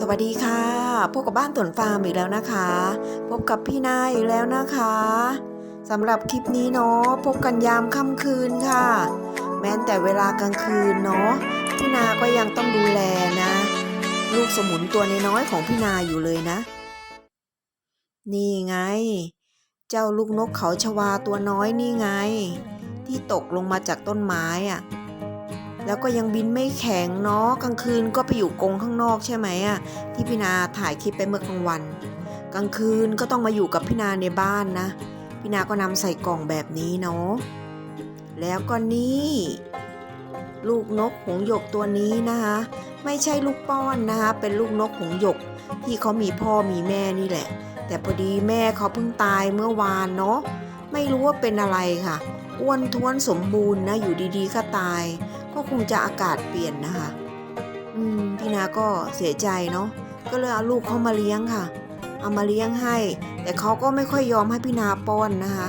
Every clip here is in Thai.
สวัสดีค่ะ พบกับบ้านตุนฟาร์มอีกแล้วนะคะ พบกับพี่นายอีกแล้วนะคะสำหรับคลิปนี้เนาะพบกันยามค่ำคืนค่ะ แม้แต่เวลากลางคืนเนาะพี่นาก็ยังต้องดูแลนะ ลูกสมุนตัวน้อยของพี่นาอยู่เลยนะ นี่ไง เจ้าลูกนกเขาชวาตัวน้อยนี่ไง ที่ตกลงมาจากต้นไม้อะ แล้วก็ยังบินไม่แข็งเนาะกลางคืนก็ไปอยู่กรงข้างนอกใช่ไหมอะที่พี่นาถ่ายคลิปไปเมื่อกลางวัน กลางคืนก็ต้องมาอยู่กับพี่นาในบ้านนะพี่นาก็นำใส่กล่องแบบนี้เนาะแล้วก็นี่ ลูกนกหงหยกตัวนี้นะคะ ไม่ใช่ลูกป้อนนะคะ เป็นลูกนกหงหยก ที่เขามีพ่อมีแม่นี่แหละ แต่พอดีแม่เขาเพิ่งตายเมื่อวานเนาะไม่รู้ว่าเป็นอะไรค่ะอ้วนท้วนสมบูรณ์นะอยู่ดีๆก็ตาย ก็คงจะอากาศเปลี่ยนนะคะ อืมพี่นาก็เสียใจเนาะก็เลยเอาลูกเขามาเลี้ยงค่ะ เอามาเลี้ยงให้ แต่เขาก็ไม่ค่อยยอมให้พี่นาป้อนนะคะ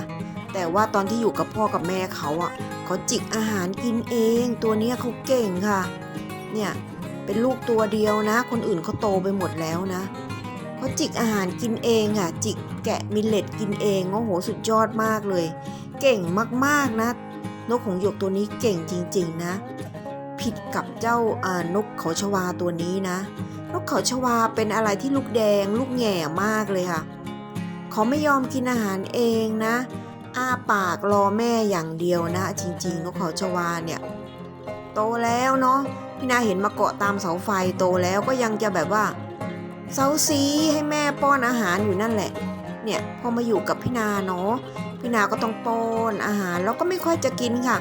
แต่ว่าตอนที่อยู่กับพ่อกับแม่เขาอะเขาจิกอาหารกินเอง ตัวเนี้ยเขาเก่งค่ะ เนี่ยเป็นลูกตัวเดียวนะ คนอื่นเขาโตไปหมดแล้วนะเขาจิกอาหารกินเองอะ จิกแกะมิลเลตกินเองโอ้โหสุดยอดมากเลย เก่งมากๆนะ นกหงหยกตัวนี้เก่งจริง ๆ นะ ผิดกับเจ้าอ่านกเขาชวาตัวนี้นะ นกเขาชวาเป็นอะไรที่ลูกแดง ลูกแง่มากเลยค่ะ เขาไม่ยอมกินอาหารเองนะ อ้าปากรอแม่อย่างเดียวนะ จริง ๆ นกเขาชวาเนี่ยโตแล้วเนาะพี่นาเห็นมาเกาะตามเสาไฟโตแล้วก็ยังจะแบบว่าเซาซีให้แม่ป้อนอาหารอยู่นั่นแหละ เนี่ยพอมาอยู่กับพี่นาเนาะ พี่นาก็ต้องป้อนอาหารแล้วก็ไม่ค่อยจะกินค่ะ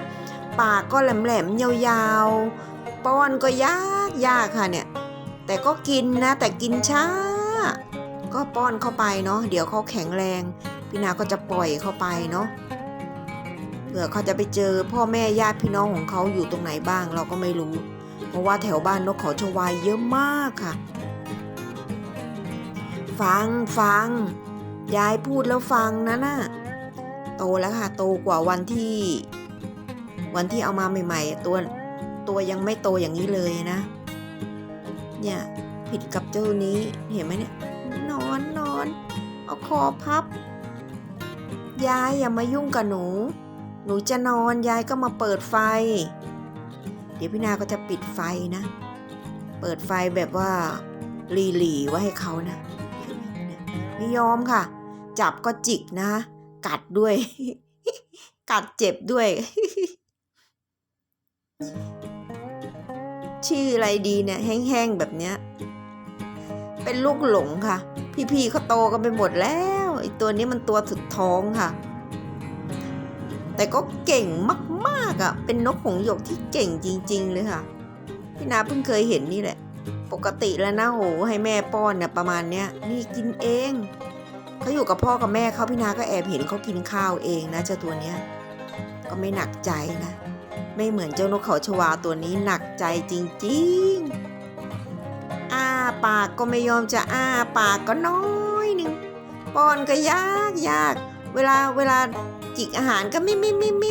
ปากก็แหลมๆยาวๆป้อนก็ยากยากค่ะเนี่ย แต่ก็กินนะ แต่กินช้า ก็ป้อนเข้าไปเนาะเดี๋ยวเขาแข็งแรง พี่นาก็จะปล่อยเข้าไปเนาะเผื่อเขาจะไปเจอพ่อแม่ญาติพี่น้องของเขาอยู่ตรงไหนบ้างเราก็ไม่รู้ เพราะว่าแถวบ้านนกเขาชวายเยอะมากค่ะ ฟังฟังยายพูดแล้วฟังนะน่ะ โตแล้วค่ะ โตกว่าวันที่ วันที่เอามาใหม่ ๆ ตัวตัวยังไม่โตอย่างนี้เลยนะ เนี่ยผิดกับเจ้านี้เห็นไหมเนี่ยนอนนอนเอาคอพับ ยายอย่ามายุ่งกับหนู หนูจะนอนยายก็มาเปิดไฟ เดี๋ยวพี่นาก็จะปิดไฟนะ เปิดไฟแบบว่าหลีหลีๆไว้ให้เขานะ ไม่ยอมค่ะ จับก็จิกนะ กัดด้วย กัดเจ็บด้วย ชื่ออะไรดีเนี่ย แห้งๆแบบเนี้ย เป็นลูกหลงค่ะ พี่ๆเขาโตกันไปหมดแล้วไอตัวนี้มันตัวสุดท้องค่ะ แต่ก็เก่งมากๆอะ เป็นนกหงส์หยกที่เก่งจริง ๆ เลยค่ะ พี่นาเพิ่งเคยเห็นนี่แหละ ปกติแล้วนะโหให้แม่ป้อนเนี่ยประมาณเนี้ยนี่กินเอง เขาอยู่กับพ่อกับแม่เขาพี่นาก็แอบเห็นเขากินข้าวเองนะเจ้าตัวเนี้ยก็ไม่หนักใจนะ ไม่เหมือนเจ้านกเขาชวาตัวนี้หนักใจจริงๆ อ้าปากก็ไม่ยอมจะอ้าปากก็น้อยหนึ่งป้อนก็ยากยากเวลาเวลาจิกอาหารก็มิดมิดมิดมิ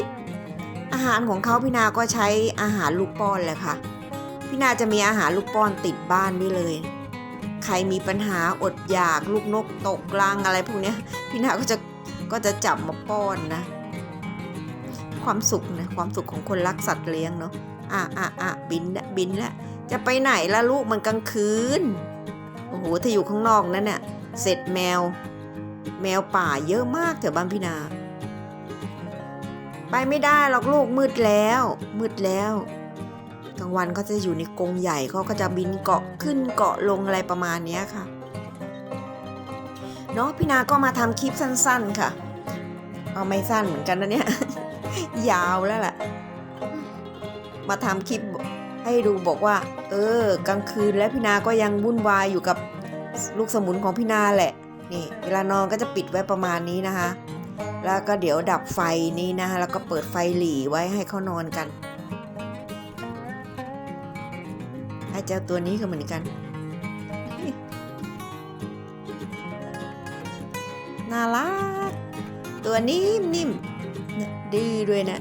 อาหารของเขาพี่นาก็ใช้อาหารลูกป้อนแหละค่ะพี่นาจะมีอาหารลูกป้อนติดบ้านไว้เลย ใครมีปัญหาอดอยากลูกนกตกกลางอะไรพวกนี้พี่นาก็จะก็จะจับมาป้อนนะ ความสุขนะความสุขของคนรักสัตว์เลี้ยงเนาะอะอะอะบินละบินละจะไปไหนละลูกมันกลางคืนโอ้โหถ้าอยู่ข้างนอกนั่นเนี่ยเสร็จแมว แมวป่าเยอะมากแถวบ้านพี่นา ไปไม่ได้หรอกลูกมืดแล้ว มืดแล้ว กลางวันเขาจะอยู่ในกรงใหญ่เขาก็จะบินเกาะขึ้นเกาะลงอะไรประมาณนี้ค่ะเนาะพี่นาก็มาทำคลิปสั้นๆค่ะ เอาไม่สั้นเหมือนกันนะเนี่ย ยาวแล้วล่ะ มาทำคลิปให้ดูบอกว่า เออกลางคืนแล้วพี่นาก็ยังวุ่นวายอยู่กับลูกสมุนของพี่นาแหละ นี่ เวลานอนก็จะปิดไว้ประมาณนี้นะคะ แล้วก็เดี๋ยวดับไฟนี้นะคะแล้วก็เปิดไฟหลีไว้ให้เขานอนกัน เจ้าตัวนี้ก็เหมือนกัน น่ารัก ตัวนิ่มนิ่มเนี่ยดื้อด้วยนะ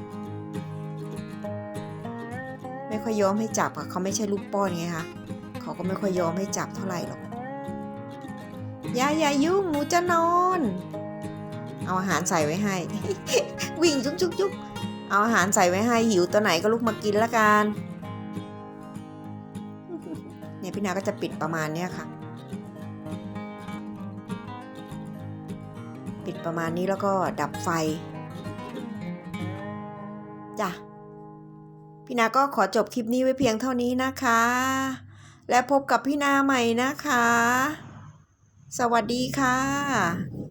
ไม่ค่อยยอมให้จับอะเขาไม่ใช่ลูกป้อนไงคะเขาก็ไม่ค่อยยอมให้จับเท่าไหร่หรอกอย่าอย่ายุ่งหนูจะนอน เอาอาหารใส่ไว้ให้ วิ่งจุกจุกจุกเอาอาหารใส่ไว้ให้หิวตัวไหนก็ลุกมากินละกัน พี่นาก็จะปิดประมาณนี้ค่ะ ปิดประมาณนี้แล้วก็ดับไฟจ้ะพี่นาก็ขอจบคลิปนี้ไว้เพียงเท่านี้นะคะ และพบกับพี่นาใหม่นะคะ สวัสดีค่ะ